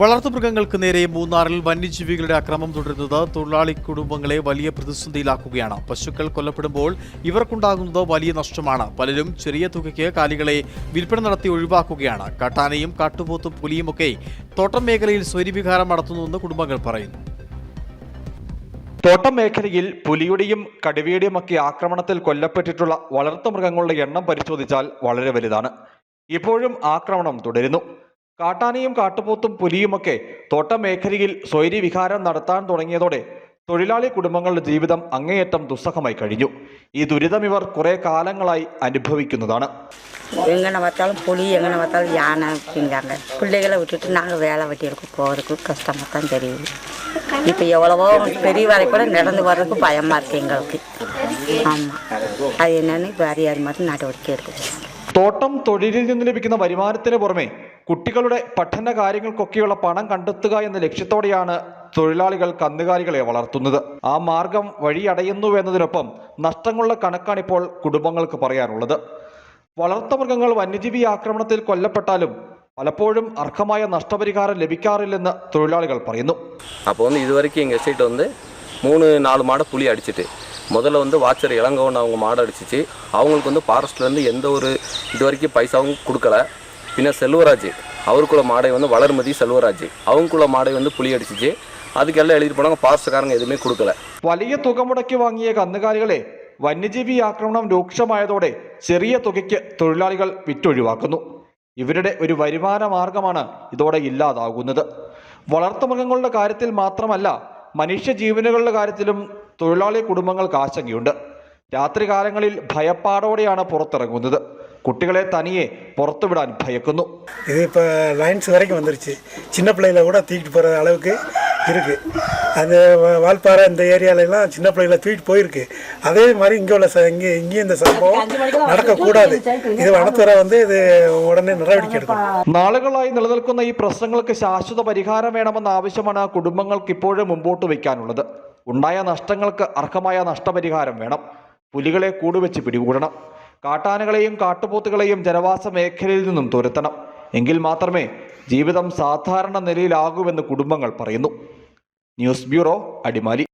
വളർത്തുമൃഗങ്ങൾക്ക് നേരെ മൂന്നാറിൽ വന്യജീവികളുടെ അക്രമം തുടരുന്നത് തൊഴിലാളി കുടുംബങ്ങളെ വലിയ പ്രതിസന്ധിയിലാക്കുകയാണ്. പശുക്കൾ കൊല്ലപ്പെടുമ്പോൾ ഇവർക്കുണ്ടാകുന്നത് വലിയ നഷ്ടമാണ്. പലരും ചെറിയ തുകയ്ക്ക് കാലികളെ വിൽപ്പന നടത്തി ഒഴിവാക്കുകയാണ്. കാട്ടാനയും കാട്ടുപോത്തും പുലിയുമൊക്കെ തോട്ടം മേഖലയിൽ സ്വരിവികാരം നടത്തുന്നുവെന്ന് കുടുംബങ്ങൾ പറയുന്നു. തോട്ടം മേഖലയിൽ പുലിയുടെയും കടുവയുടെയും ഒക്കെ ആക്രമണത്തിൽ കൊല്ലപ്പെട്ടിട്ടുള്ള വളർത്തുമൃഗങ്ങളുടെ എണ്ണം പരിശോധിച്ചാൽ വളരെ വലുതാണ്. ഇപ്പോഴും ആക്രമണം തുടരുന്നു. കാട്ടാനയും കാട്ടുപോത്തും പുലിയുമൊക്കെ തോട്ടം മേഖലയിൽ സ്വൈര്യവിഹാരം നടത്താൻ തുടങ്ങിയതോടെ തൊഴിലാളി കുടുംബങ്ങളുടെ ജീവിതം അങ്ങേയറ്റം ദുസ്സഹമായി കഴിഞ്ഞു ഈ ദുരിതം ഇവർ കുറെ കാലങ്ങളായി അനുഭവിക്കുന്നതാണ് எங்கன பார்த்தாலும் புலி எங்கன பார்த்தாலும் யானை அப்படிங்காங்க பிள்ளைகளை விட்டுட்டு நாங்கள் வேலை வெட்டிகளுக்கு போகிறதுக்கு கஷ்டமாக தான் தெரியுது இப்போ எவ்வளவோ பெரிய வேலை கூட நடந்து வர்றதுக்கு பயமாக இருக்குது எங்களுக்கு ஆமாம் அது என்னன்னு இப்போ அறியாத மாதிரி நடவடிக்கை எடுக்குது തോട്ടം തൊഴിലിൽ നിന്ന് ലഭിക്കുന്ന വരുമാനത്തിന് പുറമെ കുട്ടികളുടെ പഠന കാര്യങ്ങൾക്കൊക്കെയുള്ള പണം കണ്ടെത്തുക എന്ന ലക്ഷ്യത്തോടെയാണ് തൊഴിലാളികൾ കന്നുകാലികളെ വളർത്തുന്നത് ആ മാർഗം വഴിയടയുന്നു എന്നതിനൊപ്പം നഷ്ടങ്ങളുടെ കണക്കാണിപ്പോൾ കുടുംബങ്ങൾക്ക് പറയാനുള്ളത് വളർത്തുമൃഗങ്ങൾ വന്യജീവി ആക്രമണത്തിൽ കൊല്ലപ്പെട്ടാലും പലപ്പോഴും അർഹമായ നഷ്ടപരിഹാരം ലഭിക്കാറില്ലെന്ന് തൊഴിലാളികൾ പറയുന്നു அப்போ வந்து இது வரைக்கும் எங்கள் எஸ்டேட் வந்து மூணு நாலு மாடை புலி அடிச்சிட்டு முதல்ல வந்து வாட்சர் இளங்கவன் அவங்க மாடை அடிச்சிச்சு அவங்களுக்கு வந்து ஃபாரஸ்ட்லேருந்து எந்த ஒரு இது வரைக்கும் பைசாவும் கொடுக்கல பின்ன செல்வராஜ் அவருக்குள்ள மாடை வந்து வளர்மதி செல்வராஜ் அவங்களுக்குள்ள மாடை வந்து புலி அடிச்சிச்சு அதுக்கெல்லாம் எழுதிட்டு போனாங்க ஃபாரஸ்ட்காரங்க எதுவுமே കൊടുക്കല വലിയ തുക മുടക്കി വാങ്ങിയ കന്നുകാലികളെ വന്യജീവി ആക്രമണം രൂക്ഷമായതോടെ ചെറിയ തുകയ്ക്ക് തൊഴിലാളികൾ വിറ്റൊഴിവാക്കുന്നു ഇവരുടെ ഒരു വരുമാന മാർഗമാണ് ഇതോടെ ഇല്ലാതാകുന്നത് വളർത്തുമൃഗങ്ങളുടെ കാര്യത്തിൽ മാത്രമല്ല മനുഷ്യ ജീവനുകളുടെ കാര്യത്തിലും തൊഴിലാളി കുടുംബങ്ങൾക്ക് ആശങ്കയുണ്ട് രാത്രികാലങ്ങളിൽ ഭയപ്പാടോടെയാണ് പുറത്തിറങ്ങുന്നത് കുട്ടികളെ തനിയെ പുറത്തുവിടാൻ ഭയക്കുന്നു இது இப்போ லைன்ஸ் வரைக்கும் வந்துருச்சு சின்ன பிள்ளையில கூட தூக்கிட்டு போகிற அளவுக்கு இருக்குது அந்த வ- வால்பாறை இந்த ஏரியாலெல்லாம் சின்ன பிள்ளைகள தூக்கிட்டு போயிருக்கு அதே மாதிரி இங்கே உள்ள ச இங்கே இங்கேயும் இந்த சம்பவம் நடக்கக்கூடாது இது வனத்துறை வந்து இது உடனே நடவடிக்கை எடுக்கணும் നാളുകളായി നിലനിൽക്കുന്ന ഈ പ്രശ്നങ്ങൾക്ക് ശാശ്വത പരിഹാരം വേണമെന്ന ആവശ്യമാണ് കുടുംബങ്ങൾക്ക് ഇപ്പോഴും മുമ്പോട്ട് വയ്ക്കാനുള്ളത് ഉണ്ടായ നഷ്ടങ്ങൾക്ക് അർഹമായ നഷ്ടപരിഹാരം വേണം പുലികളെ കൂടുവെച്ച് പിടികൂടണം കാട്ടാനകളെയും കാട്ടുപോത്തുകളെയും ജനവാസ മേഖലയിൽ നിന്നും തുരത്തണം. എങ്കിൽ മാത്രമേ ജീവിതം സാധാരണ നിലയിലാകൂവെന്ന് കുടുംബങ്ങൾ പറയുന്നു. News bureau Adimali.